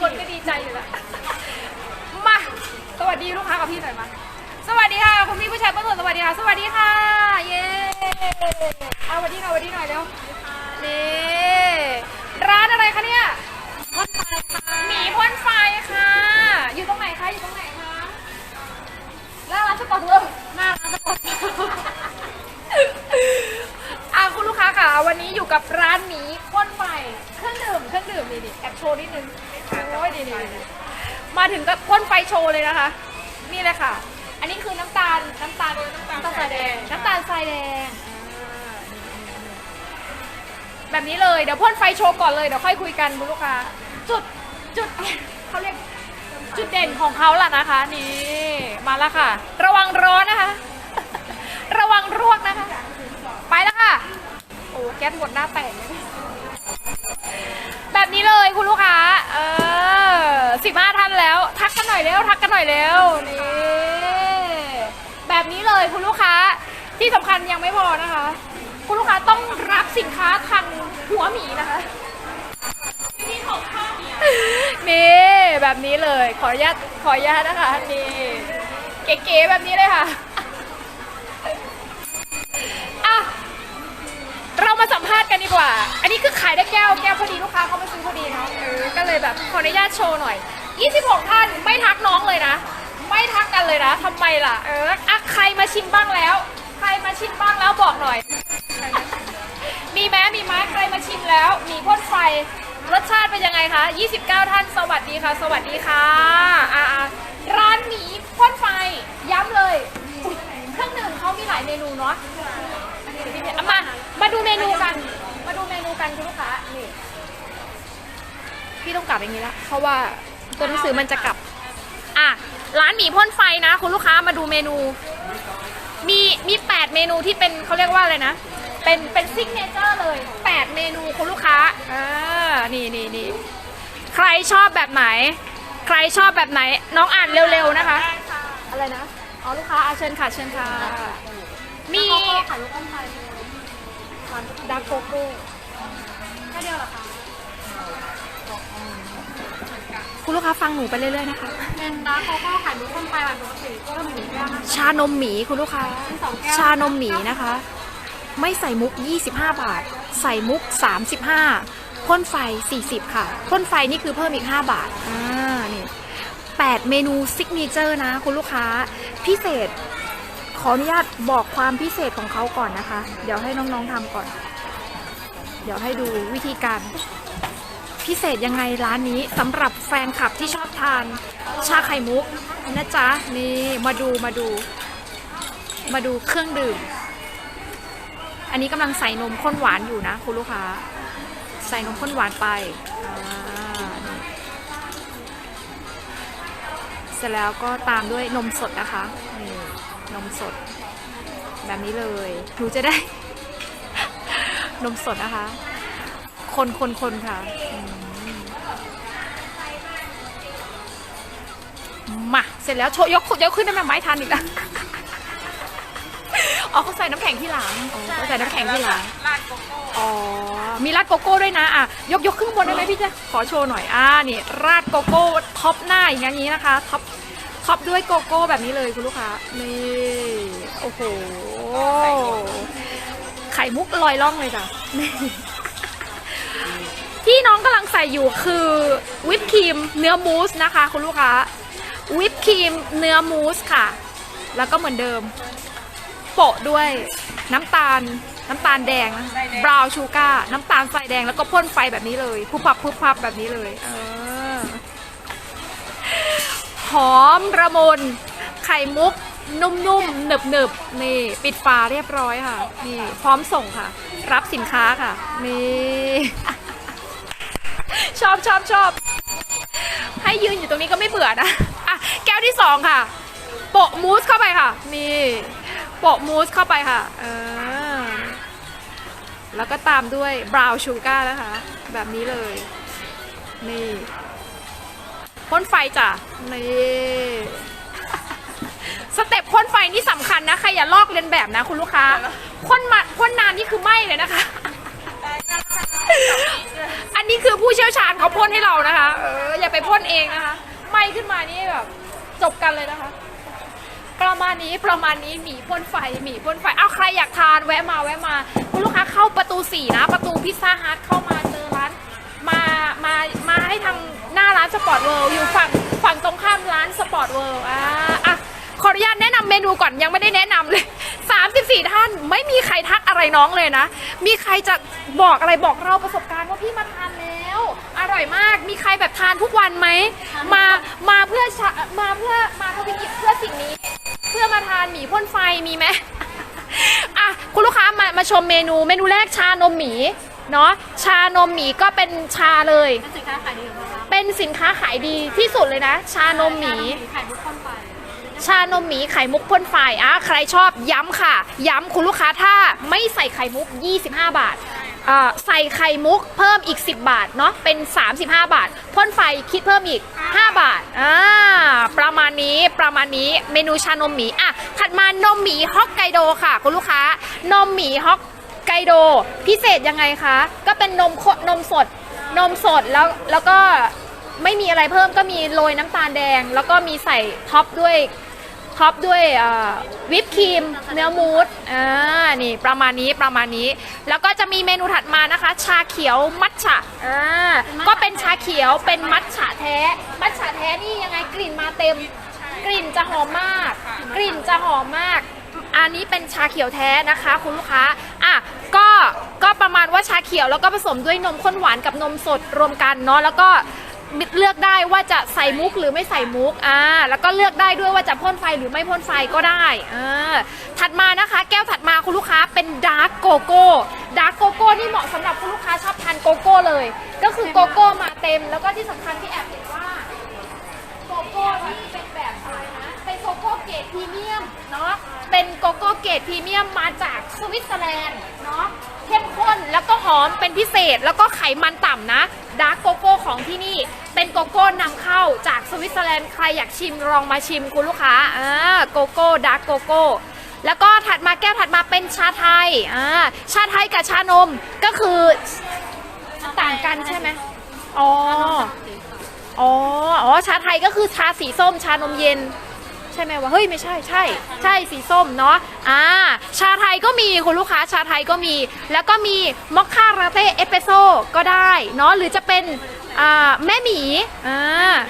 คนก็ดีใจอยู่แล้ว มา สวัสดีลูกค้ากับพี่หน่อยมา สวัสดีค่ะคุณพี่ผู้ชายประสสวัสดีค่ะ สวัสดีค่ะ เย้เอาสวัสดีหน่อยสวัสดีหน่อยเร็วนี่ร้านอะไรคะเนี่ยพ่นไฟค่ะหมีพ่นไฟค่ะ อยู่ตรงไหนคะ อยู่ตรงไหนคะหน้าร้านสปอร์ตเวอร์หน้าร้านสปอร์ตอะคุณลูกค้าค่ะ วันนี้อยู่กับร้านหมีพ่นไฟเครื่องดื่มเครื่องดื่มนี่นี่แอบโชว์นิดนึง โอ้ยดีดีดีมาถึงก็พ่นไฟโชว์เลยนะคะ นี่เลยค่ะ อันนี้คือน้ำตาลน้ำตาลน้ำตาลทรายแดง น้ำตาลทรายแดงอ่านี่นี่นี่แบบนี้เลย เดี๋ยวพ่นไฟโชว์ก่อนเลย เดี๋ยวค่อยคุยกันคุณลูกค้า จุดจุดเขาเรียกจุดเด่นของเขาล่ะนะคะ นี่ มาแล้วค่ะ ระวังร้อนนะคะ ระวังรวกนะคะ ไปแล้วค่ะ โอ้แก๊สหมดหน้าแตกเลย แบบนี้เลยคุณลูกค้า เออสิบห้าท่านแล้ว ทักกันหน่อยเร็วทักกันหน่อยเร็วนี่แบบนี้เลยคุณลูกค้าที่สำคัญยังไม่พอนะคะ คุณลูกค้าต้องรับสินค้าทางหัวหมีนะคะนี่แบบนี้เลย ขออนุญาตขออนุญาตนะคะนี่เก๋ๆแบบนี้เลยค่ะ เรา มาสัมภาษณ์กันดีกว่า อันนี้คือขายได้แก้ว แก้วพอดีลูกค้าเขามาซื้อพอดีเนาะเออก็เลยแบบขออนุญาตโชว์หน่อย 26 ท่านไม่ทักน้องเลยนะ ไม่ทักกันเลยนะทำไมล่ะ เอออะใครมาชิมบ้างแล้ว ใครมาชิมบ้างแล้วบอกหน่อย มีไหมมีไหมใครมาชิมแล้ว มีพ่นไฟ รสชาติเป็นยังไงคะ 29 ท่าน สวัสดีค่ะ สวัสดีค่ะอ่าร้านหมีพ่นไฟ ย้ำเลย เครื่องดื่มเขามีหลายเมนูเนาะมา มาดูเมนูกัน มาดูเมนูกันคุณลูกค้า นี่ พี่ต้อง กลับอย่างนี้ละเพราะว่าตัวหนังสือมันจะกลับ อะ ร้านหมี่พ่นไฟนะ คุณลูกค้ามาดูเมนู มีมี8เมนูที่เป็นเขาเรียกว่าอะไรนะ เป็นเป็นซิกเนเจอร์เลย8เมนูคุณลูกค้าอ่านี่นี่นี่ใครชอบแบบไหน ใครชอบแบบไหน น้องอ่านเร็วๆนะคะ อะไรนะอ๋อลูกค้าอาเชิญค่ะเชิญค่ะ มีโกโก้ขายลูกพ่นไฟเลยดาร์โกโก้แค่เดียวเหรอคะ คุณลูกค้าฟังหนูไปเรื่อยๆนะคะเป็นดาร์กโกโก้ขายลูกพ่นไฟแบบปกติก็ต้องหนึ่งแก้วนะคะชานมหมีคุณลูกค้า สองแก้วชานมหมีนะคะ ไม่ใส่มุก 25 บาท ใส่มุก 35พ่นไฟ 40 ค่ะพ่นไฟนี่คือเพิ่มอีก 5 บาทอ่านี่8เมนูซิกเนเจอร์นะคุณลูกค้าพิเศษ ขออนุญาตบอกความพิเศษของเขาก่อนนะคะ เดี๋ยวให้น้องๆทำก่อน เดี๋ยวให้ดูวิธีการ พิเศษยังไงร้านนี้สำหรับแฟนคลับที่ชอบทานชาไข่มุกนะจ๊ะนี่มาดูมาดู มาดูเครื่องดื่ม อันนี้กำลังใส่นมข้นหวานอยู่นะคุณลูกค้า ใส่นมข้นหวานไปเสร็จแล้วก็ตามด้วยนมสดนะคะนี่นมสด แบบนี้เลยหนูจะได้ นมสดนะคะ คนคนคนค่ะ มมาเสร็จแล้วโชว์ยกยกขึ้นได้ไหมไม้ทันอีกแล้วอ๋อเขาใส่น้ำแข็งที่หลังอ๋อเขาใส่น้ำแข็งที่หลังราดโกโก้อ๋อ มีราดโกโก้ด้วยนะ อะ ยกยกขึ้นบนได้ไหมพี่จะขอโชว์หน่อย อ่า นี่ราดโกโก้ท็อปหน้าอย่างนี้นะคะ ท็อป ท็อปด้วยโกโก้แบบนี้เลยคุณลูกค้า นี่ โอ้โห ไข่มุกลอยล่องเลยจ้ะนี่ที่น้องกำลังใส่อยู่คือวิปครีมเนื้อมูสนะคะ คุณลูกค้า วิปครีมเนื้อมูสค่ะ แล้วก็เหมือนเดิม โปะด้วยน้ำตาลน้ำตาลแดงบราวชูการ์น้ำตาลทรายแดงแล้วก็พ่นไฟแบบนี้เลยพุบพับพุบพับแบบนี้เลยเออหอมระมนไข่มุก นุ่มๆหนึบๆนนี่ ปิดฝาเรียบร้อยค่ะ นี่ พร้อมส่งค่ะ รับสินค้าค่ะ นี่ ชอบชอบชอบให้ยืนอยู่ตรงนี้ก็ไม่เบื่อนะ วที่สองค่ะ โปะมูสเข้าไปค่ะนี่โปะมูสเข้าไปค่ะเออแล้วก็ตามด้วยบราวน์ชูการ์นะคะ แบบนี้เลย นี่พ่นไฟจ้ะ นี่สเต็ปพ่นไฟนี่สำคัญนะใครอย่าลอกเลียนแบบนะคุณลูกค้าพ่นมาพ่นนานนี่คือไหม้เลยนะคะ อันนี้คือผู้เชี่ยวชาญเขาพ่นให้เรานะคะ เอออย่าไปพ่นเองนะคะไหม้ขึ้นมานี่แบบ จบกันเลยนะคะ ประมาณนี้ประมาณนี้หมีพ่นไฟหมีพ่นไฟเอาใครอยากทานแวะมาแวะมา คุณลูกค้าเข้าประตูสี่นะ ประตูพิซซ่าฮัทเข้ามาเจอร้านมามามาให้ทางหน้าร้านสปอร์ตเวิลด์อยู่ฝั่งฝั่งตรงข้ามร้านสปอร์ตเวิลด์อ่าอะขออนุญาตแนะนำเมนูก่อนยังไม่ได้แนะนำเลย 34 ท่านไม่มีใครทักอะไรน้องเลยนะ มีใครจะบอกอะไรบอกเราประสบการณ์ว่าพี่มาทานแล้ว ร่อยมาก มีใครแบบทานทุกวันไหม มา มาเพื่อชะมาเพื่อ มาทวิกิจเพื่อสิ่งนี้ เพื่อมาทานหมี่พ่นไฟมีไหมอะคุณลูกค้ามา มาชมเมนู เมนูแรกชานมหมีเนาะ ชานมหมีก็เป็นชาเลย เป็นสินค้าขายดีของเราเป็นสินค้าขายดีที่สุดเลยนะ ชานมหมีไข่มุกข้นไปชานมหมีไข่มุกพ่นไฟอะใครชอบย้ำค่ะ ย้ำคุณลูกค้าถ้าไม่ใส่ไข่มุก 25 บาทเอ่อ ใส่ไข่มุกเพิ่มอีก 10 บาทเนาะเป็น 35 บาทพ่นไฟคิดเพิ่มอีก 5 บาทอ่าประมาณนี้ประมาณนี้เมนูชานมหมีอะถัดมานมหมีฮอกไกโดค่ะคุณลูกค้านมหมีฮอกไกโดพิเศษยังไงคะ ก็เป็นนมข้นนมสดนมสดแล้วแล้วก็ไม่มีอะไรเพิ่มก็มีโรยน้ำตาลแดง แล้วก็มีใส่ท็อปด้วย ท็อปด้วยวิปครีมเนื้อมูสอ่านี่ประมาณนี้ประมาณนี้ แล้วก็จะมีเมนูถัดมานะคะ ชาเขียวมัทฉะอ่าก็เป็นชาเขียวเป็นมัทฉะแท้ มัทฉะแท้นี่ยังไงกลิ่นมาเต็ม กลิ่นจะหอมมาก กลิ่นจะหอมมาก อันนี้เป็นชาเขียวแท้นะคะคุณลูกค้าอะก็ก็ประมาณว่าชาเขียวแล้วก็ผสมด้วยนมข้นหวานกับนมสดรวมกันเนาะแล้วก็ เลือกได้ว่าจะใส่มุกหรือไม่ใส่มุกอ่าแล้วก็เลือกได้ด้วยว่าจะพ่นไฟหรือไม่พ่นไฟก็ได้อ่าถัดมานะคะ แก้วถัดมาคุณลูกค้าเป็นดาร์กโกโก้ดาร์กโกโก้นี่เหมาะสำหรับคุณลูกค้าชอบทานโกโก้เลย ก็คือโกโก้มาเต็ม แล้วก็ที่สำคัญที่แอบเห็นว่าโกโก้ที่เป็นแบบอะไรนะเป็นโกโก้เกรดพรีเมียมเนาะเป็นโกโก้เกรดพรีเมียมมาจากสวิตเซอร์แลนด์เนาะเข้มข้นแล้วก็หอมเป็นพิเศษแล้วก็ไขมันต่ำนะ ดาร์กโกโก้ของที่นี่ เป็นโกโก้นำเข้าจากสวิตเซอร์แลนด์ใครอยากชิมลองมาชิมคุณลูกค้าอ่าโกโก้ดาร์กโกโก้แล้วก็ถัดมาแก้วถัดมาเป็นชาไทยอ่าชาไทยกับชานมก็คือต่างกันใช่ไหมอ๋ออ๋ออ๋อชาไทยก็คือชาสีส้มชานมเย็น ช่ไหมวะเฮ้ยไม่ใช่ใช่ ใช่สีส้มเนาะอ่าชาไทยก็มีคุณลูกค้าชาไทยก็มี แล้วก็มีมอคค่าลาเต้เอสเปรสโซ่ก็ได้เนาะหรือจะเป็นอ่าแม่หมีอ่า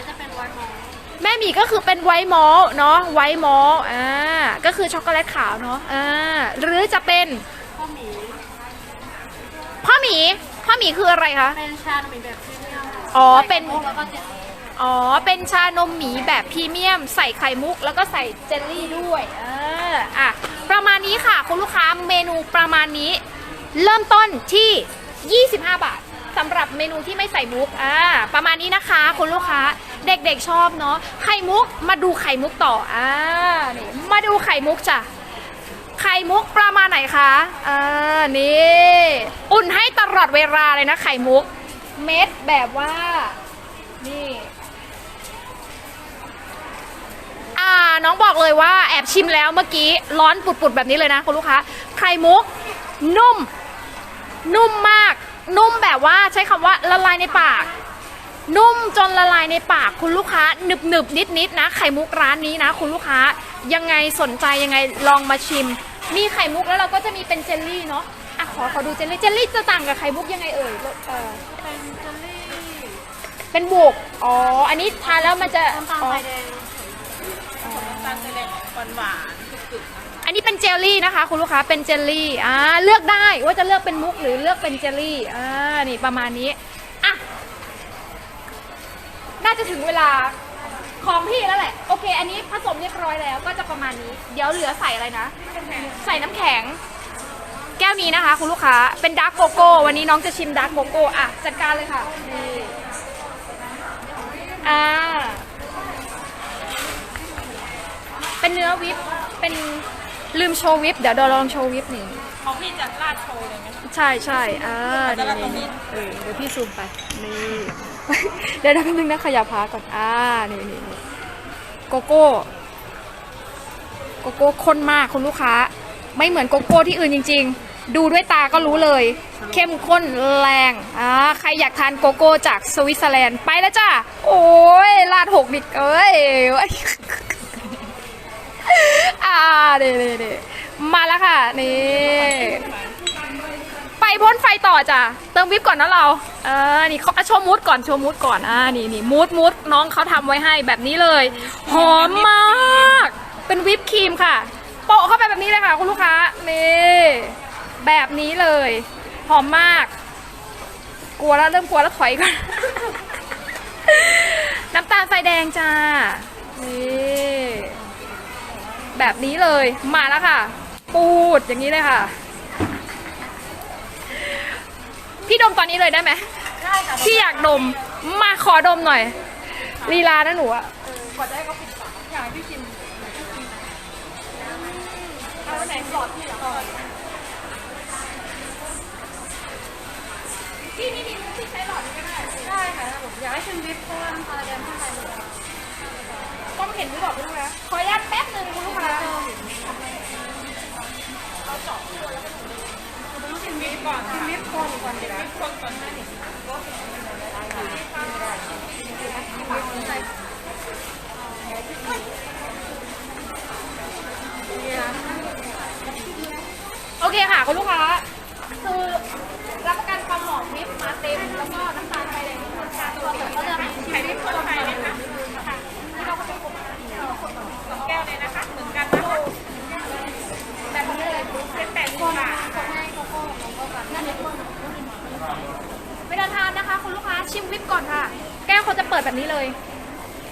จะเป็นไวน์มอลแม่หมีก็คือเป็นไวท์มอลต์เนาะไวท์มอลต์อ่าก็คือช็อกโกแลตขาวเนาะอ่าหรือจะเป็นข้าวหมีพ่อหมีพ่อหมีคืออะไรคะเป็นชาหมีแบบพรีเมียมอ๋อเป็นแล้วก็เจ็ด อ๋อ เป็นชานมหมีแบบพรีเมียม ใส่ไข่มุก แล้วก็ใส่เจลลี่ด้วยเอออะ ประมาณนี้ค่ะ คุณลูกค้าเมนูประมาณนี้ เริ่มต้นที่ 25 บาทสำหรับเมนูที่ไม่ใส่มุก อ่า ประมาณนี้นะคะ คุณลูกค้า เด็กๆชอบเนาะ ไข่มุก มาดูไข่มุกต่อ อ่า นี่ มาดูไข่มุกจ้ะ ไข่มุกประมาณไหนคะ อ่า นี่ อุ่นให้ตลอดเวลาเลยนะไข่มุก เม็ดแบบว่า นี่ อ่า น้องบอกเลยว่าแอบชิมแล้วเมื่อกี้ร้อนปุดๆแบบนี้เลยนะคุณลูกค้าไข่มุก นุ่ม นุ่มมาก นุ่มแบบว่าใช้คำว่าละลายในปาก นุ่มจนละลายในปากคุณลูกค้าหนึบหนึบนิดนิดๆนะ ไข่มุกร้านนี้นะ คุณลูกค้ายังไงสนใจยังไงลองมาชิม มีไข่มุกแล้วเราก็จะมีเป็นเจลลี่เนาะอะขอขอดูเจลลี่เจลลี่จะต่างกับไข่มุกยังไงเอ่ยเออเป็นเจลลี่เป็นบุกอ๋ออันนี้ทานแล้วมันจะน้ำตาลอ๋อไฟแดงานหวานๆกึกๆนะอันนี้เป็นเจลลี่นะคะ คุณลูกค้าเป็นเจลลี่อ่าเลือกได้ว่าจะเลือกเป็นมุกหรือเลือกเป็นเจลลี่อ่านี่ประมาณนี้อะน่าจะถึงเวลาของพี่แล้วแหละ โอเค อันนี้ผสมเรียบร้อยแล้วก็จะประมาณนี้ เดี๋ยวเหลือใส่อะไรนะ ใส่น้ำแข็ง แก้วนี้นะคะ คุณลูกค้าเป็นดาร์กโกโก้วันนี้น้องจะชิมดาร์กโกโก้อะจัดการเลยค่ะนี่อ่า เป็นเนื้อวิปเป็นลืมโชว์วิปเดี๋ยวเราลองโชว์วิปนี่ของพี่จะราดโชว์เลยไหมคะใช่ใช่อ่าจะนี่รัดตรงนี้ นี่เออเดี๋ยวพี่ซูมไป นี่ เดี๋ยวนะแป๊บนึงนะขยับพาก่อน อ่า นี่นี่นี่โกโก้ โกโก้ข้นมากคุณลูกค้า ไม่เหมือนโกโก้ที่อื่นจริง ๆ ดูด้วยตาก็รู้เลย เข้มข้นแรงอ่าใครอยากทานโกโก้จากสวิตเซอร์แลนด์ไปแล้วจ้าโอ้ยลาดหกดิเอ้ย อ่าเด้เด้เด้มาแล้วค่ะ นี่ ไปพ่นไฟต่อจ้ะ เติมวิปก่อนนะเรา เออ นี่เขาโชว์มูดก่อน โชว์มูดก่อน อ่า นี่นี่มูดมูดน้องเขาทำไว้ให้แบบนี้เลย หอมมาก เป็นวิปครีมค่ะ โปะเข้าไปแบบนี้เลยค่ะ คุณลูกค้า นี่แบบนี้เลย หอมมาก กลัวแล้วเริ่มกลัวแล้วถอยก่อน น้ำตาลทรายแดงจ้า นี่ แบบนี้เลยมาแล้วค่ะ ปูดอย่างนี้เลยค่ะ พี่ดมตอนนี้เลยได้ไหมได้ค่ะพี่อยากดมมาขอดมหน่อยลีลานะหนูอะกว่าจะให้เขาปิดฝาอยากให้พี่ชิมเอาไหนหลอดที่หรอพี่นี่นี่พี่ใช้หลอดนี้ก็ได้ ได้ค่ะผมอยากให้ชิมวิปเพราะว่าน้ำตาลแดงข้างในมันกล้อง เห็นหรือเปล่าคุณลูกค้าขออนุญาตแป๊บหนึ่งคุณลูกค้าชิมวิปก่อนค่ะวิปคนก่อนเดี๋ยววิปคนก่อนให้โอเคค่ะคุณลูกค้าคือรับประกันความหอมวิปมาเต็มแล้วก็น้ำตาลไฟแดงคนชาตัวเดียวก็เลือกใครวิปคนไทยไหมคะค่ะสองแก้วเลยนะคะ เหมือนกันนะคะ แบบนี้เลย เป็นแปดสิบบาท เวลาทานนะคะ คุณลูกค้าชิมวิปก่อนค่ะ แก้วเขาจะเปิดแบบนี้เลย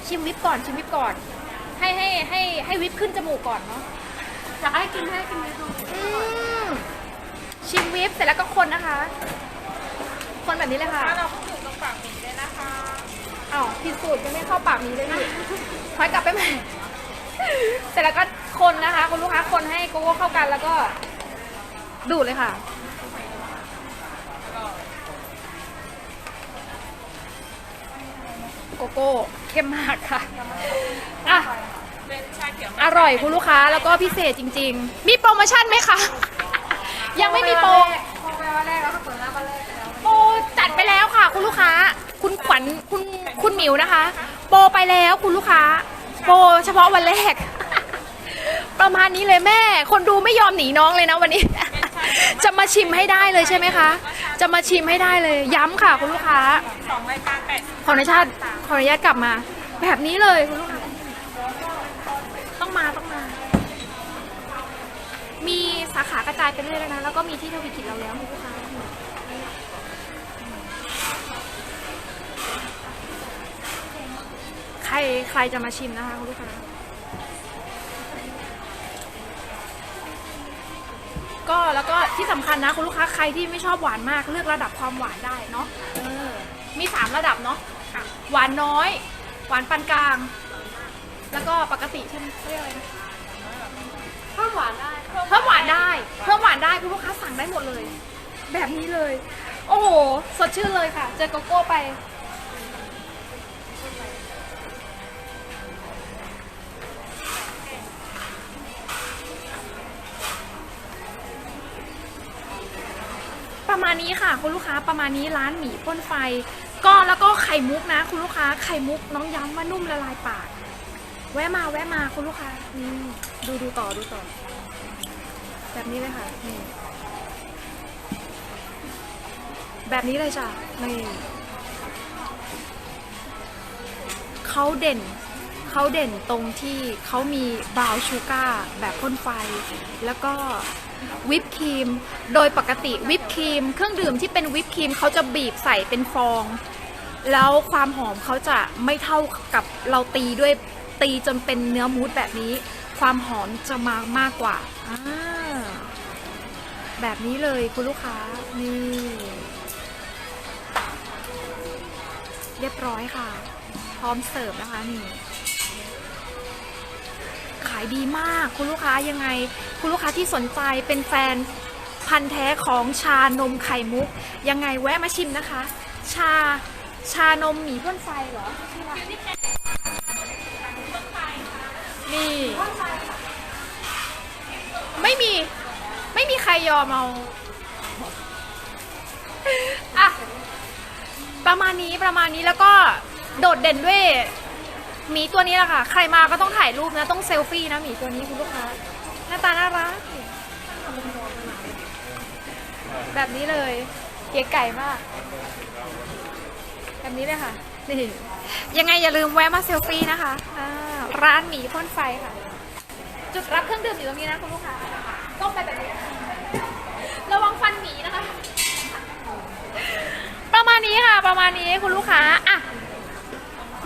ชิมวิป ก่อนชิมวิปก่อน ให้ให้ให้ให้วิปขึ้นจมูกก่อนเนาะอยากให้กินให้กินวิปดูอืมชิมวิปเสร็จแล้วก็คนนะคะ คนแบบนี้เลยค่ะ ถ้าเราก็ถูกตรงปากหมีเลยนะคะอ้าวผิดสูตรยังไม่เข้าปากนี้เลยพี่ถอยกลับไปใหม่ เสร็จแล้วก็คนนะคะ คุณลูกค้าคนให้โกโก้เข้ากันแล้วก็ ดูดเลยค่ะ โกโก้ เข้มมากค่ะอะเป็นชาเขียวอร่อยคุณลูกค้าแล้วก็พิเศษจริง ๆ มีโปรโมชั่นไหมคะ ยังไม่มีโปร โปรไปวันแรกแล้วก็เปิดร้านวันแรกไปแล้วโปรจัดไปแล้วค่ะ คุณลูกค้า คุณขวัญคุณคุณหมิวนะคะ โปรไปแล้วคุณลูกค้า โปรเฉพาะวันแรก ประมาณนี้เลยแม่ คนดูไม่ยอมหนีน้องเลยนะวันนี้ จะมาชิมให้ได้เลยใช่ไหมคะ จะมาชิมให้ได้เลย ย้ำค่ะคุณลูกค้า สองรายการแปดขออนุญาต ขออนุญาตกลับมา แบบนี้เลยคุณลูกค้าต้องมาต้องมา มีสาขากระจายไปเรื่อยแล้วนะ แล้วก็มีที่ทวีกิจเราแล้วคุณลูกค้าใครใครจะมาชิมนะคะคุณลูกค้าก็แล้วก็ที่สำคัญนะคุณลูกค้าใครที่ไม่ชอบหวานมากเลือกระดับความหวานได้เนาะมีสามระดับเนาะ หวานน้อย หวานปานกลาง แล้วก็ปกติใช่ไหมเขาเรียกอะไรนะเพิ่มหวานได้เพิ่มหวานได้เพิ่มหวานได้คุณลูกค้าสั่งได้หมดเลย แบบนี้เลย โอ้โห สดชื่นเลยค่ะ เจอโกโก้ไป ประมาณนี้ค่ะคุณลูกค้าประมาณนี้ร้านหมี่พ่นไฟ ก็แล้วก็ ไข่มุกนะ คุณลูกค้า ไข่มุกน้องย้ำว่านุ่มละลายปาก แวะมาแวะมาคุณลูกค้านี่ดูดูต่อดูต่อ แบบนี้เลยค่ะนี่แบบนี้เลยจ้ะนี่เขาเด่นเขาเด่นตรงที่เขามีบราวน์ชูการ์แบบพ่นไฟ แล้วก็วิปครีม โดยปกติวิปครีม เครื่องดื่มที่เป็นวิปครีมเขาจะบีบใส่เป็นฟอง แล้วความหอมเขาจะไม่เท่ากับเราตีด้วยตีจนเป็นเนื้อมูสแบบนี้ ความหอมจะมามากกว่า แบบนี้เลยคุณลูกค้า นี่ เรียบร้อยค่ะ พร้อมเสิร์ฟนะคะนี่ใครายดีมากคุณลูกค้ายังไง คุณลูกค้าที่สนใจเป็นแฟนพันธุ์แท้ของชานมไข่มุก ยังไงแวะมาชิมนะคะ ชา ชานมหมีพ่นไฟเหรอนี่ ไม่มี ไม่มีใครยอมเอาอะประมาณนี้ประมาณนี้แล้วก็โดดเด่นด้วยหมีตัวนี้แหละค่ะ ใครมาก็ต้องถ่ายรูปนะ ต้องเซลฟี่นะหมีตัวนี้คุณลูกค้า หน้าตาน่ารัก แบบนี้เลย เก๋ไก่มาก แบบนี้เลยค่ะ นี่ยังไงอย่าลืมแวะมาเซลฟี่นะคะอ่าร้านหมีพ่นไฟค่ะ จุดรับเครื่องดื่มอยู่ตรงนี้นะคุณลูกค้าก้มไปแบบนี้ระวังฟันหมีนะคะ ประมาณนี้ค่ะ ประมาณนี้คุณลูกค้าอะ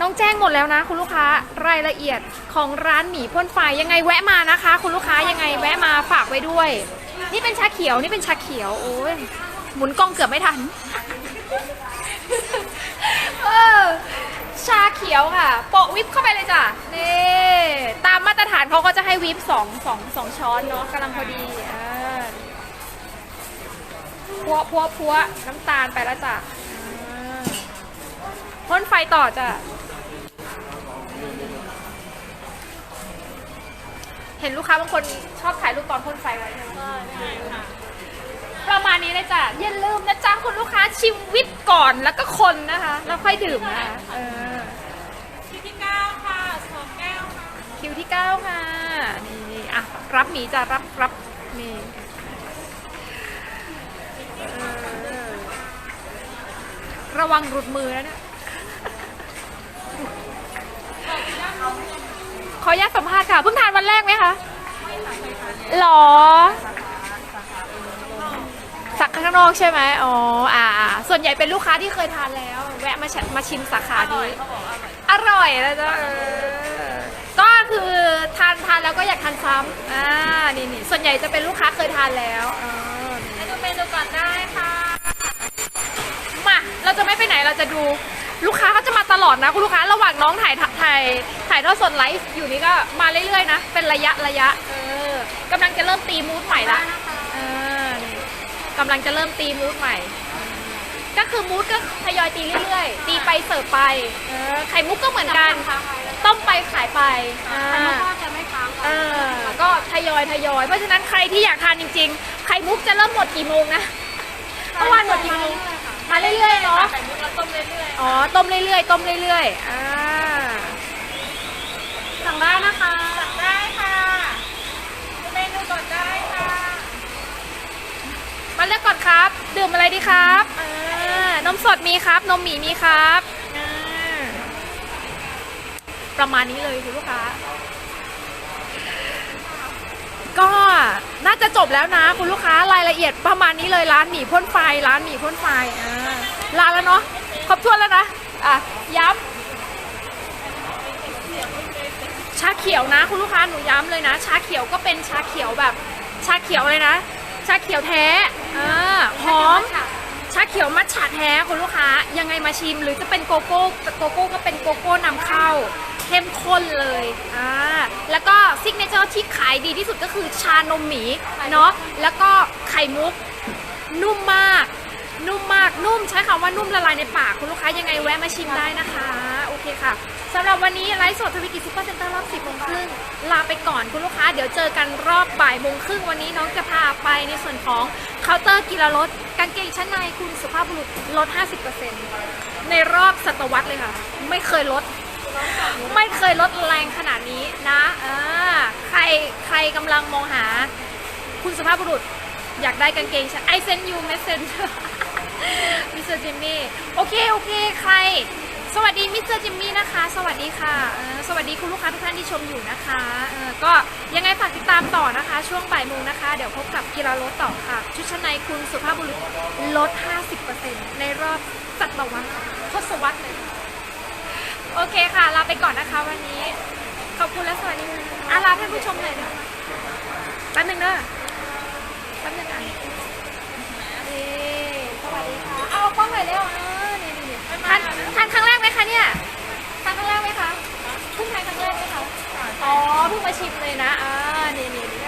น้องแจ้งหมดแล้วนะ คุณลูกค้ารายละเอียดของร้านหมีพ่นไฟยังไงแวะมานะคะ คุณลูกค้ายังไงแวะมาฝากไว้ด้วย นี่เป็นชาเขียวนี่เป็นชาเขียวโอ้ยหมุนกล้องเกือบไม่ทันเออ ชาเขียวค่ะ โปะวิปเข้าไปเลยจ้ะนี่ตามมาตรฐานเขาก็จะให้วิปสองสองสองช้อนเนาะกำลังพอดีอ่าพัวพัวพัวน้ำตาลไปแล้วจ้ะอ่าพ่นไฟต่อจ้ะ เห็นลูกค้าบางคนชอบถ่ายรูปตอนพ่นไฟไว้ใช่ไหม ใช่ค่ะ ประมาณนี้เลยจ้ะอย่าลืมนะจ๊ะคุณลูกค้าชิมวิปก่อนแล้วก็คนนะคะ แล้วค่อยดื่มนะคะเออคิวที่เก้าค่ะสองแก้วค่ะคิวที่9ค่ะนี่อะรับหมีจะรับรับนี่ระวังหลุดมือนะเนี่ยขออนุญาตสัมภาษณ์ค่ะ เพิ่งทานวันแรกไหมคะหรอ อกใช่ไหมอ๋ออ่าอ่า ส่วนใหญ่เป็นลูกค้าที่เคยทานแล้ว แวะมาชมาชิมสาขานี้เขาบอกอร่อยอร่อยนะจ๊ะเออก็คือทานทานแล้วก็อยากทานซ้ำอ่า นี่นี่ส่วนใหญ่จะเป็นลูกค้าเคยทานแล้วเออให้ดูเมนูก่อนได้ค่ะ มา เราจะไม่ไปไหน เราจะดู ลูกค้าก็จะมาตลอดนะ คุณลูกค้า ระหว่างน้องถ่ายถ่ายถ่ายทอดสดไลฟ์อยู่นี่ก็มาเรื่อยๆนะ เป็นระยะระยะ เออกำลังจะเริ่มตีมูดใหม่ละเออนี่ กำลังจะเริ่มตีมูดใหม่ ก็คือมูดก็ทยอยตีเรื่อยๆ ตีไปเสิร์ฟไปเออไข่มุกก็เหมือนกัน ต้มไปขายไปอ่าแต่ลูกค้าจะไม่ค้างเออก็ทยอยทยอย เพราะฉะนั้นใครที่อยากทานจริง ๆ ไข่มุกจะเริ่มหมดกี่โมงนะเมื่อวานหมดกี่โมงมาเรื่อยๆเนาะไข่มุกเราต้มเรื่อยอ๋อ ต้มเรื่อยๆ ต้มเรื่อยๆ อ่า สั่งได้นะคะ ๆสั่งได้ค่ะดูเมนูก่อนได้ค่ะ มาเลือกก่อนครับ ดื่มอะไรดีครับอ่านมสดมีครับ นมหมีมีครับอ่าประมาณนี้เลยคุณลูกค้า ก็น่าจะจบแล้วนะคุณลูกค้ารายละเอียดประมาณนี้เลยร้านหมีพ่นไฟร้านหมีพ่นไฟอ่าลาแล้วเนาะครบถ้วนแล้วนะอะย้ำชาเขียวนะ คุณลูกค้าหนูย้ำเลยนะ ชาเขียวก็เป็นชาเขียวแบบชาเขียวเลยนะ ชาเขียวแท้อ่าหอม ชาเขียวมัทฉะแท้คุณลูกค้า ยังไงมาชิมหรือจะเป็นโกโก้โกโก้ก็เป็นโกโก้นำเข้า เข้มข้นเลยอ่าแล้วก็ซิกเนเจอร์ที่ขายดีที่สุดก็คือชานมหมีเนาะแล้วก็ไข่มุกนุ่มมาก นุ่มมากนุ่มใช้คำว่านุ่มละลายในปากคุณลูกค้ายังไงแวะมาชิมได้นะคะ โอเคค่ะสำหรับวันนี้ไลฟ์สดทวิกิจซุปเปอร์เซ็นเตอร์รอบ10โมงครึ่ง ลาไปก่อนคุณลูกค้า เดี๋ยวเจอกันรอบบ่ายโมงครึ่งวันนี้น้องจะพาไปในส่วนของเคาน์เตอร์กีฬารถกางเกงชั้นในคุณสุภาพบุรุษลด 50%ในรอบศตวรรษเลยค่ะ ไม่เคยลด ไม่เคยลดแรงขนาดนี้นะอ่าใครใครกำลังมองหา คุณสุภาพบุรุษอยากได้กางเกงฉัน I send you message มิสเตอร์จิมมี่โอเค โอเค ใคร สวัสดีมิสเตอร์จิมมี่นะคะ สวัสดีค่ะสวัสดีคุณลูกค้าทุกท่านที่ชมอยู่นะคะก็ยังไงฝากติดตามต่อนะคะ ช่วงบ่ายโมงนะคะ เดี๋ยวพบกับกีฬารถต่อค่ะ ชุดชั้นในคุณสุภาพบุรุษลด 50%ในรอบศตวรรษทศวรรษเลยโอเคค่ะ ลาไปก่อนนะคะวันนี้ ขอบคุณและสวัสดีอะลาท่านผู้ชมหน่อยนะคะแป๊บนึงเด้อแป๊บนึงอะนี่สวัสดีค่ะ เอากล้องหน่อยเร็วเออนี่นี่นี่ ทานทานครั้งแรกไหมคะเนี่ยทานครั้งแรกไหมคะเพิ่งทานครั้งแรกไหมคะอ๋อเพิ่งมาชิมเลยนะอ่านี่นี่นี่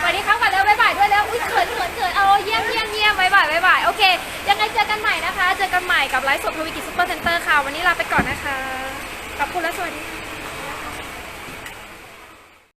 สวัสดีครับก่อนเล้วบ๊ายบายด้วยแล้วอุ้ยเขินเขินเขินเอาเยี่ยมเยี่ยมเยี่ยมบ๊ายบายบ๊ายบายโอเค ยังไงเจอกันใหม่นะคะ เจอกันใหม่กับไลฟ์สดทวิกิจซุปเปอร์เซ็นเตอร์ค่ะ วันนี้ลาไปก่อนนะคะ ขอบคุณและสวัสดีค่ะ